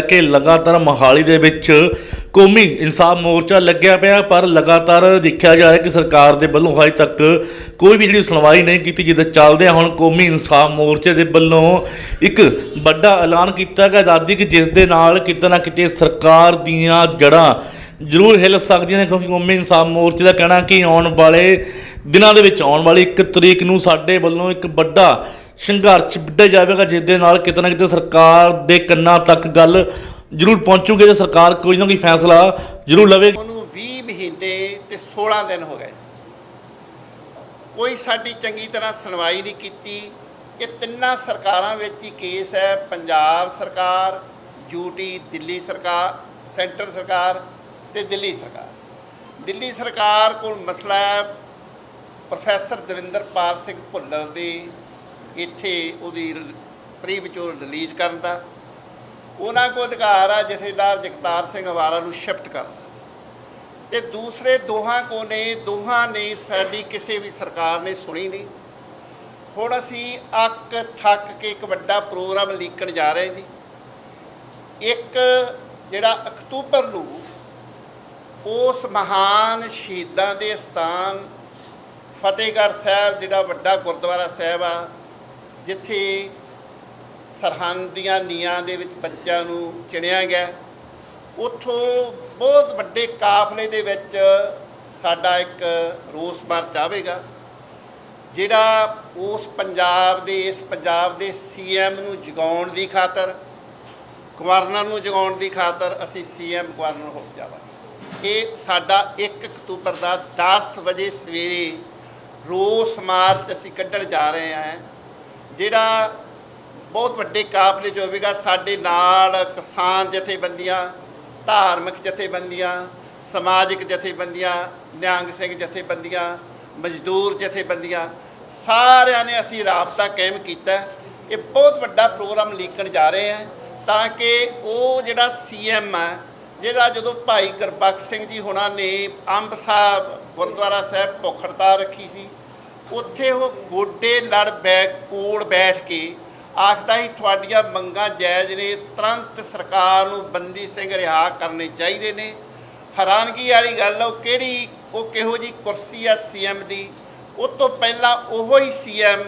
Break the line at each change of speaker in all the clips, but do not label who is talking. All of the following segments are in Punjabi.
ਕਿ ਲਗਾਤਾਰ ਮੋਹਾਲੀ ਦੇ ਵਿੱਚ ਕੌਮੀ ਇਨਸਾਫ ਮੋਰਚਾ ਲੱਗਿਆ ਪਿਆ, ਪਰ ਲਗਾਤਾਰ ਦੇਖਿਆ ਜਾ ਰਿਹਾ ਕਿ ਸਰਕਾਰ ਦੇ ਵੱਲੋਂ ਹਜੇ ਤੱਕ ਕੋਈ ਵੀ ਜਿਹੜੀ ਸੁਣਵਾਈ ਨਹੀਂ ਕੀਤੀ ਜਿਹਦੇ ਚੱਲਦੇ ਹੁਣ ਕੌਮੀ ਇਨਸਾਫ ਮੋਰਚੇ ਦੇ ਵੱਲੋਂ ਇੱਕ ਵੱਡਾ ਐਲਾਨ ਕੀਤਾ ਗਿਆ। ਦਾਦੀ ਕਿ ਜਿਸ ਦੇ ਨਾਲ ਕਿਤੇ ਨਾ ਕਿਤੇ ਸਰਕਾਰ ਦੀਆਂ ਜੜ੍ਹਾਂ ਜ਼ਰੂਰ ਹਿੱਲ ਸਕਦੀਆਂ ਨੇ, ਕਿਉਂਕਿ ਕੌਮੀ ਇਨਸਾਫ ਮੋਰਚੇ ਦਾ ਕਹਿਣਾ ਕਿ ਆਉਣ ਵਾਲੇ ਦਿਨਾਂ ਦੇ ਵਿੱਚ, ਆਉਣ ਵਾਲੀ 1 ਤਰੀਕ ਨੂੰ ਸਾਡੇ ਵੱਲੋਂ ਇੱਕ ਵੱਡਾ ਸੰਘਰਸ਼ ਵਿੱਢਿਆ ਜਾਵੇਗਾ ਜਿਸ ਦੇ ਨਾਲ ਕਿਤੇ ਨਾ ਕਿਤੇ ਸਰਕਾਰ ਦੇ ਕੰਨਾਂ ਤੱਕ ਗੱਲ ਜ਼ਰੂਰ ਪਹੁੰਚੂਗੀ ਤੇ ਸਰਕਾਰ ਕੋਈ ਨਾ ਕੋਈ ਫੈਸਲਾ ਜ਼ਰੂਰ ਲਵੇਗੀ
ਉਹਨੂੰ 20 ਮਹੀਨੇ ਤੇ 16 ਦਿਨ ਹੋ ਗਏ। ਕੋਈ ਸਾਡੀ ਚੰਗੀ ਤਰ੍ਹਾਂ ਸੁਣਵਾਈ ਨਹੀਂ ਕੀਤੀ। ਇਹ ਤਿੰਨਾਂ ਸਰਕਾਰਾਂ ਵਿੱਚ ਹੀ ਕੇਸ ਹੈ। ਪੰਜਾਬ ਸਰਕਾਰ, ਯੂਟੀ, ਦਿੱਲੀ ਸਰਕਾਰ, ਸੈਂਟਰ ਸਰਕਾਰ ਤੇ ਦਿੱਲੀ ਸਰਕਾਰ। ਦਿੱਲੀ ਸਰਕਾਰ ਕੋਲ ਮਸਲਾ ਹੈ ਪ੍ਰੋਫੈਸਰ ਦਵਿੰਦਰ ਪਾਲ ਸਿੰਘ ਭੁੱਲਰ ਦੀ। ਇੱਥੇ ਉਹਦੀ ਪ੍ਰੀ ਵਿਚੋਰ ਰਿਲੀਜ਼ ਕਰਨ ਦਾ। ਉਹਨਾਂ ਕੋਲ ਅਧਿਕਾਰ ਆ, ਜਥੇਦਾਰ ਜਗਤਾਰ ਸਿੰਘ ਅਵਾਰਾ ਨੂੰ ਸ਼ਿਫਟ ਕਰਨ ਦਾ। ਤੇ ਦੂਸਰੇ ਦੋਹਾਂ ਕੋ ਨੇ, ਦੋਹਾਂ ਨੇ ਸਾਡੀ ਕਿਸੇ ਵੀ ਸਰਕਾਰ ਨੇ ਸੁਣੀ ਨਹੀਂ। ਹੁਣ ਅਸੀਂ ਅੱਕ, ਥੱਕ ਕੇ ਇੱਕ ਵੱਡਾ ਪ੍ਰੋਗਰਾਮ ਲੀਕਣ ਜਾ ਰਹੇ ਜੀ। ਇੱਕ ਜਿਹੜਾ ਅਕਤੂਬਰ ਨੂੰ ਉਸ ਮਹਾਨ ਸ਼ਹੀਦਾਂ ਦੇ ਸਥਾਨ, ਫਤਿਹਗੜ੍ਹ ਸਾਹਿਬ, ਜਿਹੜਾ ਵੱਡਾ ਗੁਰਦੁਆਰਾ ਸਾਹਿਬ ਆ ਜਿੱਥੇ ਸਰਹੰਦ ਦੀਆਂ ਨੀਆਂ ਦੇ ਵਿੱਚ ਬੱਚਿਆਂ ਨੂੰ ਚਿਣਿਆ ਗਿਆ ਉੱਥੋਂ ਬਹੁਤ ਵੱਡੇ ਕਾਫਲੇ ਦੇ ਵਿੱਚ ਸਾਡਾ ਇੱਕ ਰੋਸ ਮਾਰਚ ਆਵੇਗਾ ਜਿਹੜਾ ਉਸ ਪੰਜਾਬ ਦੇ, ਇਸ ਪੰਜਾਬ ਦੇ ਸੀਐਮ ਨੂੰ ਜਗਾਉਣ ਦੀ ਖਾਤਰ, ਗਵਰਨਰ ਨੂੰ ਜਗਾਉਣ ਦੀ ਖਾਤਰ ਅਸੀਂ ਸੀਐਮ ਗਵਰਨਰ ਹੋ ਜਾਵਾਂਗੇ। ਇਹ ਸਾਡਾ 1 ਅਕਤੂਬਰ ਦਾ 10 ਵਜੇ ਸਵੇਰੇ ਰੋਸ ਮਾਰਚ ਅਸੀਂ ਕੱਢਣ ਜਾ ਰਹੇ ਹਾਂ। ਜਿਹੜਾ ਬਹੁਤ ਵੱਡੇ ਕਾਫਲੇ 'ਚ ਹੋਵੇਗਾ, ਸਾਡੇ ਨਾਲ ਕਿਸਾਨ ਜਥੇਬੰਦੀਆਂ, ਧਾਰਮਿਕ ਜਥੇਬੰਦੀਆਂ, ਸਮਾਜਿਕ ਜਥੇਬੰਦੀਆਂ, ਨਿਹੰਗ ਸਿੰਘ ਜਥੇਬੰਦੀਆਂ, ਮਜ਼ਦੂਰ ਜਥੇਬੰਦੀਆਂ, ਸਾਰਿਆਂ ਨੇ ਅਸੀਂ ਰਾਬਤਾ ਕਾਇਮ ਕੀਤਾ। ਇਹ ਬਹੁਤ ਵੱਡਾ ਪ੍ਰੋਗਰਾਮ ਲੀਕਣ ਜਾ ਰਹੇ ਹਾਂ ਤਾਂ ਕਿ ਉਹ ਜਿਹੜਾ ਸੀਐਮ ਹੈ, ਜਿਹੜਾ ਜਦੋਂ ਭਾਈ ਗੁਰਬਖਸ਼ ਸਿੰਘ ਜੀ ਹੁਣਾਂ ਨੇ ਅੰਬ ਸਾਹਿਬ, ਗੁਰਦੁਆਰਾ ਸਾਹਿਬ ਭੁੱਖ ਹੜਤਾਲ ਰੱਖੀ ਸੀ ਉੱਥੇ ਉਹ ਗੋਡੇ ਲੜ ਬੈ, ਕੋਲ ਬੈਠ ਕੇ ਆਖਦਾ ਹੀ ਤੁਹਾਡੀਆਂ ਮੰਗਾਂ ਜਾਇਜ਼ ਨੇ, ਤੁਰੰਤ ਸਰਕਾਰ ਨੂੰ ਬੰਦੀ ਸਿੰਘ ਰਿਹਾ ਕਰਨੇ ਚਾਹੀਦੇ ਨੇ। ਹੈਰਾਨਗੀ ਵਾਲੀ ਗੱਲ ਉਹ ਕਿਹੜੀ, ਉਹ ਕਿਹੋ ਜੀ ਕੁਰਸੀ ਆ ਸੀਐਮ ਦੀ? ਉਹ ਤੋਂ ਪਹਿਲਾਂ ਉਹੋ ਹੀ ਸੀਐਮ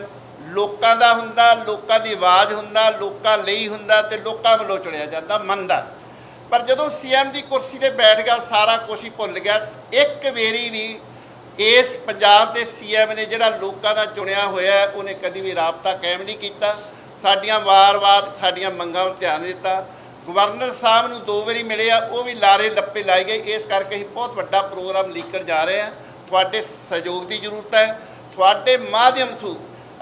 ਲੋਕਾਂ ਦਾ ਹੁੰਦਾ, ਲੋਕਾਂ ਦੀ ਆਵਾਜ਼ ਹੁੰਦਾ, ਲੋਕਾਂ ਲਈ ਹੁੰਦਾ ਤੇ ਲੋਕਾਂ ਵੱਲੋਂ ਚੁਣਿਆ ਜਾਂਦਾ, ਮੰਨਦਾ। ਪਰ ਜਦੋਂ ਸੀਐਮ ਦੀ ਕੁਰਸੀ ਤੇ ਬੈਠ ਗਿਆ, ਸਾਰਾ ਕੁਝ ਹੀ ਭੁੱਲ ਗਿਆ। ਇੱਕ ਵੇਰੀ ਵੀ ਇਸ ਪੰਜਾਬ ਦੇ ਸੀਐਮ ਨੇ ਜਿਹੜਾ ਲੋਕਾਂ ਦਾ ਚੁਣਿਆ ਹੋਇਆ ਉਹਨੇ ਕਦੀ ਵੀ ਰਾਬਤਾ ਕਾਇਮ ਨਹੀਂ ਕੀਤਾ। ਸਾਡੀਆਂ ਵਾਰ-ਵਾਰ ਸਾਡੀਆਂ ਮੰਗਾਂ ਵੱਲ ਧਿਆਨ ਦਿੱਤਾ। ਗਵਰਨਰ ਸਾਹਿਬ ਨੂੰ ਦੋ ਵਾਰੀ ਮਿਲੇ ਆ, ਉਹ ਵੀ ਲਾਰੇ ਲੱਪੇ ਲਾਏ ਗਏ। ਇਸ ਕਰਕੇ ਅਸੀਂ ਬਹੁਤ ਵੱਡਾ ਪ੍ਰੋਗਰਾਮ ਲੀਕਣ ਜਾ ਰਹੇ ਹਾਂ। ਤੁਹਾਡੇ ਸਹਿਯੋਗ ਦੀ ਜ਼ਰੂਰਤ ਹੈ। ਤੁਹਾਡੇ ਮਾਧਿਅਮ ਤੋਂ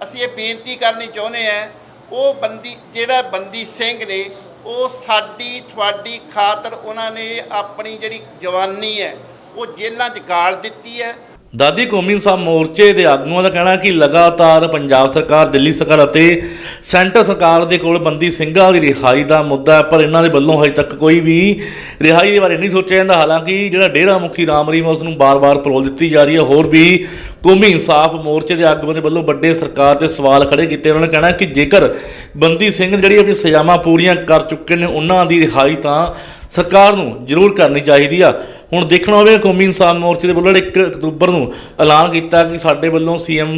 ਅਸੀਂ ਇਹ ਬੇਨਤੀ ਕਰਨੀ ਚਾਹੁੰਦੇ ਹਾਂ, ਉਹ ਬੰਦੀ, ਜਿਹੜਾ ਬੰਦੀ ਸਿੰਘ ਨੇ, ਉਹ ਸਾਡੀ, ਤੁਹਾਡੀ ਖਾਤਰ ਉਹਨਾਂ ਨੇ ਆਪਣੀ ਜਿਹੜੀ ਜਵਾਨੀ ਹੈ, ਉਹ ਜੇਲ੍ਹਾਂ 'ਚ ਗਾਲ ਦਿੱਤੀ ਹੈ।
ਦਾਦੀ ਕੌਮੀ ਇਨਸਾਫ ਮੋਰਚੇ ਦੇ ਆਗੂਆਂ ਦਾ ਕਹਿਣਾ ਕਿ ਲਗਾਤਾਰ ਪੰਜਾਬ ਸਰਕਾਰ, ਦਿੱਲੀ ਸਰਕਾਰ ਅਤੇ ਸੈਂਟਰ ਸਰਕਾਰ ਦੇ ਕੋਲ ਬੰਦੀ ਸਿੰਘਾਂ ਦੀ ਰਿਹਾਈ ਦਾ ਮੁੱਦਾ ਹੈ, ਪਰ ਇਹਨਾਂ ਦੇ ਵੱਲੋਂ ਹਜੇ ਤੱਕ ਕੋਈ ਵੀ ਰਿਹਾਈ ਦੇ ਬਾਰੇ ਨਹੀਂ ਸੋਚਿਆ ਜਾਂਦਾ। ਹਾਲਾਂਕਿ ਜਿਹੜਾ ਡੇਰਾ ਮੁਖੀ ਰਾਮ ਰਹੀਮ ਉਸ ਨੂੰ ਬਾਰ-ਬਾਰ ਪਰੋਲ ਦਿੱਤੀ ਜਾ ਰਹੀ ਹੈ। ਹੋਰ ਵੀ ਕੌਮੀ ਇਨਸਾਫ ਮੋਰਚੇ ਦੇ ਆਗੂਆਂ ਦੇ ਵੱਲੋਂ ਵੱਡੇ ਸਰਕਾਰ ਤੇ ਸਵਾਲ ਖੜੇ ਕੀਤੇ। ਉਹਨਾਂ ਨੇ ਕਹਿਣਾ ਕਿ ਜੇਕਰ ਬੰਦੀ ਸਿੰਘ ਜਿਹੜੀ ਆਪਣੀ ਸਜ਼ਾਵਾਂ ਪੂਰੀਆਂ ਕਰ ਚੁੱਕੇ ਨੇ, ਉਹਨਾਂ ਦੀ ਰਿਹਾਈ ਤਾਂ ਸਰਕਾਰ ਨੂੰ ਜ਼ਰੂਰ ਕਰਨੀ ਚਾਹੀਦੀ ਆ। ਹੁਣ ਦੇਖਣਾ ਹੋਵੇਗਾ ਕੌਮੀ ਇਨਸਾਨ ਮੋਰਚੇ ਦੇ ਵੱਲੋਂ 1 ਅਕਤੂਬਰ ਨੂੰ ਐਲਾਨ ਕੀਤਾ ਕਿ ਸਾਡੇ ਵੱਲੋਂ ਸੀਐਮ